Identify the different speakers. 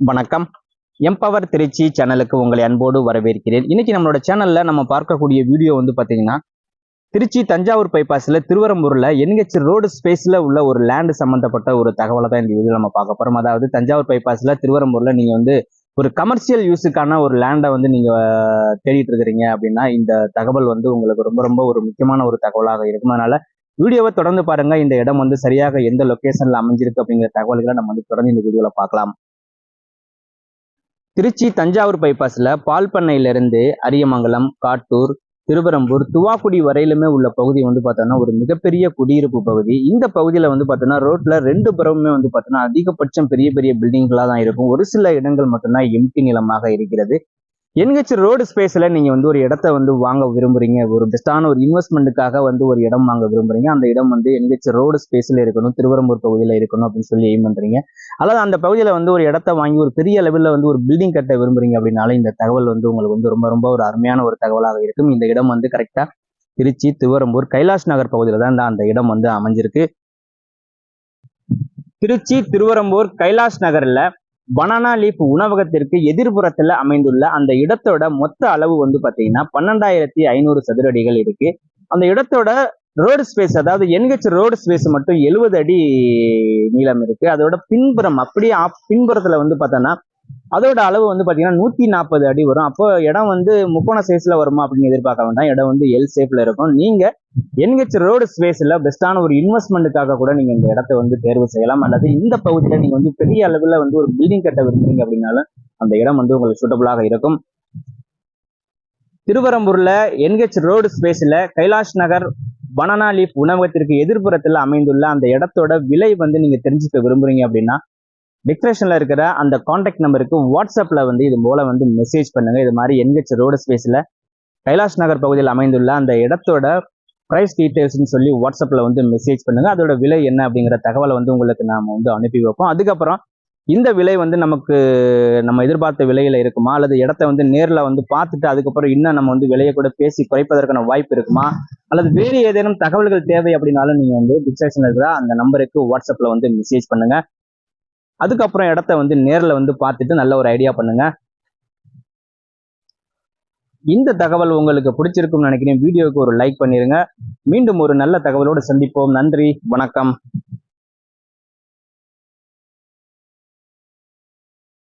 Speaker 1: வணக்கம். எம்பவர் திருச்சி சேனலுக்கு உங்களை அன்போடு வரவேற்கிறேன். இன்னைக்கு நம்மளோட சேனல்ல நம்ம பார்க்கக்கூடிய வீடியோ வந்து பாத்தீங்கன்னா திருச்சி தஞ்சாவூர் பைபாஸ்ல திருவரம்பூர்ல என்ஹெச் ரோடு ஸ்பேஸ்ல உள்ள ஒரு லேண்டு சம்பந்தப்பட்ட ஒரு தகவலை தான் இந்த வீடியோ நம்ம பார்க்க போறோம். அதாவது தஞ்சாவூர் பைபாஸ்ல திருவரம்பூர்ல நீங்க வந்து ஒரு கமர்ஷியல் யூஸுக்கான ஒரு லேண்டை வந்து நீங்க தேடிட்டு இருக்கிறீங்க அப்படின்னா இந்த தகவல் வந்து உங்களுக்கு ரொம்ப ரொம்ப ஒரு முக்கியமான ஒரு தகவலாக இருக்கும். அதனால வீடியோவை தொடர்ந்து பாருங்க. இந்த இடம் வந்து சரியாக எந்த லொகேஷன்ல அமைஞ்சிருக்கு அப்படிங்கிற தகவல்களை நம்ம வந்து தொடர்ந்து இந்த வீடியோல பார்க்கலாம். திருச்சி தஞ்சாவூர் பைபாஸ்ல பால் பண்ணையிலிருந்து அரியமங்கலம் காட்டூர் திருவரம்பூர் துவாக்குடி வரையிலுமே உள்ள பகுதி வந்து பார்த்தோன்னா ஒரு மிகப்பெரிய குடியிருப்பு பகுதி. இந்த பகுதியில் வந்து பார்த்தோன்னா ரோட்ல ரெண்டு புறமுமே வந்து பார்த்தோன்னா அதிகபட்சம் பெரிய பெரிய பில்டிங்களாக தான் இருக்கும். ஒரு சில இடங்கள் மட்டும்தான் எம்டி நிலமாக இருக்கிறது. என்ஹெச் ரோடு ஸ்பேஸில் நீங்கள் வந்து ஒரு இடத்த வந்து வாங்க விரும்புகிறீங்க ஒரு பெஸ்டான ஒரு இன்வெஸ்ட்மெண்ட்டுக்காக வந்து ஒரு இடம் வாங்க விரும்புகிறீங்க அந்த இடம் வந்து என்ஹெச் ரோடு ஸ்பேஸில் இருக்கணும் திருவரம்பூர் பகுதியில் இருக்கணும் அப்படின்னு சொல்லி எய்ம் பண்ணுறீங்க அல்லது அந்த பகுதியில் வந்து ஒரு இடத்த வாங்கி ஒரு பெரிய லெவலில் வந்து ஒரு பில்டிங் கட்ட விரும்புகிறீங்க அப்படின்னாலும் இந்த தகவல் வந்து உங்களுக்கு வந்து ரொம்ப ரொம்ப ஒரு அருமையான ஒரு தகவலாக இருக்கும். இந்த இடம் வந்து கரெக்டாக திருச்சி திருவரம்பூர் கைலாஷ் நகர் பகுதியில் தான் அந்த இடம் வந்து அமைஞ்சிருக்கு. திருச்சி திருவரம்பூர் கைலாஷ் நகரில் பனானா லீஃப் உணவகத்திற்கு எதிர்புறத்துல அமைந்துள்ள அந்த இடத்தோட மொத்த அளவு வந்து பாத்தீங்கன்னா பன்னெண்டாயிரத்தி ஐநூறு சதுரடிகள் இருக்கு. அந்த இடத்தோட ரோடு ஸ்பேஸ் அதாவது என்ஹெச் ரோடு ஸ்பேஸ் மட்டும் எழுபது அடி நீளம் இருக்கு. அதோட பின்புறம் அப்படியே பின்புறத்துல வந்து பார்த்தோன்னா அதோட அளவு வந்து பாத்தீங்கன்னா நூத்தி நாற்பது அடி வரும். அப்போ இடம் வந்து முக்கோண சைஸ்ல வருமா அப்படின்னு எதிர்பார்க்க வேண்டாம் இடம் வந்து எல் ஷேப்ல இருக்கும். நீங்க என்ஹெச் ரோடு ஸ்பேஸ்ல பெஸ்டான ஒரு இன்வெஸ்ட்மெண்ட்டுக்காக கூட நீங்க இந்த இடத்த வந்து தேர்வு செய்யலாம். அல்லது இந்த பகுதியில நீங்க வந்து பெரிய அளவுல வந்து ஒரு பில்டிங் கட்ட விரும்புறீங்க அப்படின்னாலும் அந்த இடம் வந்து உங்களுக்கு சூட்டபுளாக இருக்கும். திருவரம்பூர்ல என்ஹெச் ரோடு ஸ்பேஸ்ல கைலாஷ் நகர் பனானா லீஃப் உணவகத்திற்கு எதிர்ப்புறத்தில் அமைந்துள்ள அந்த இடத்தோட விலை வந்து நீங்க தெரிஞ்சுக்க விரும்புறீங்க அப்படின்னா டிஸ்கிரிப்ஷனில் இருக்கிற அந்த காண்டாக்ட் நம்பருக்கு வாட்ஸ்அப்பில் வந்து இது போல் வந்து மெசேஜ் பண்ணுங்க. இது மாதிரி என்ஹெச் ரோடு ஸ்பேஸில் கைலாஷ் நகர் பகுதியில் அமைந்துள்ள அந்த இடத்தோட ப்ரைஸ் டீட்டெயில்ஸ்னு சொல்லி வாட்ஸ்அப்பில் வந்து மெசேஜ் பண்ணுங்க. அதோட விலை என்ன அப்படிங்கிற தகவலை வந்து உங்களுக்கு நாம் வந்து அனுப்பி வைப்போம். அதுக்கப்புறம் இந்த விலை வந்து நமக்கு நம்ம எதிர்பார்த்த விலையில இருக்குமா? அல்லது இடத்த வந்து நேரில் வந்து பார்த்துட்டு அதுக்கப்புறம் இன்னும் நம்ம வந்து விலையை கூட பேசி குறைப்பதற்கான வாய்ப்பு இருக்குமா? அல்லது வேறு ஏதேனும் தகவல்கள் தேவை அப்படின்னாலும் நீங்கள் வந்து டிஸ்கிரிப்ஷன்ல இருக்கிற அந்த நம்பருக்கு வாட்ஸ்அப்பில் வந்து மெசேஜ் பண்ணுங்கள் அதுக்கப்புறம் இடத்த வந்து நேர்ல வந்து பார்த்துட்டு நல்ல ஒரு ஐடியா பண்ணுங்க. இந்த தகவல் உங்களுக்கு பிடிச்சிருக்கும்னு நினைக்கிறேன். வீடியோவுக்கு ஒரு லைக் பண்ணிருங்க. மீண்டும் ஒரு நல்ல தகவலோடு சந்திப்போம். நன்றி. வணக்கம்.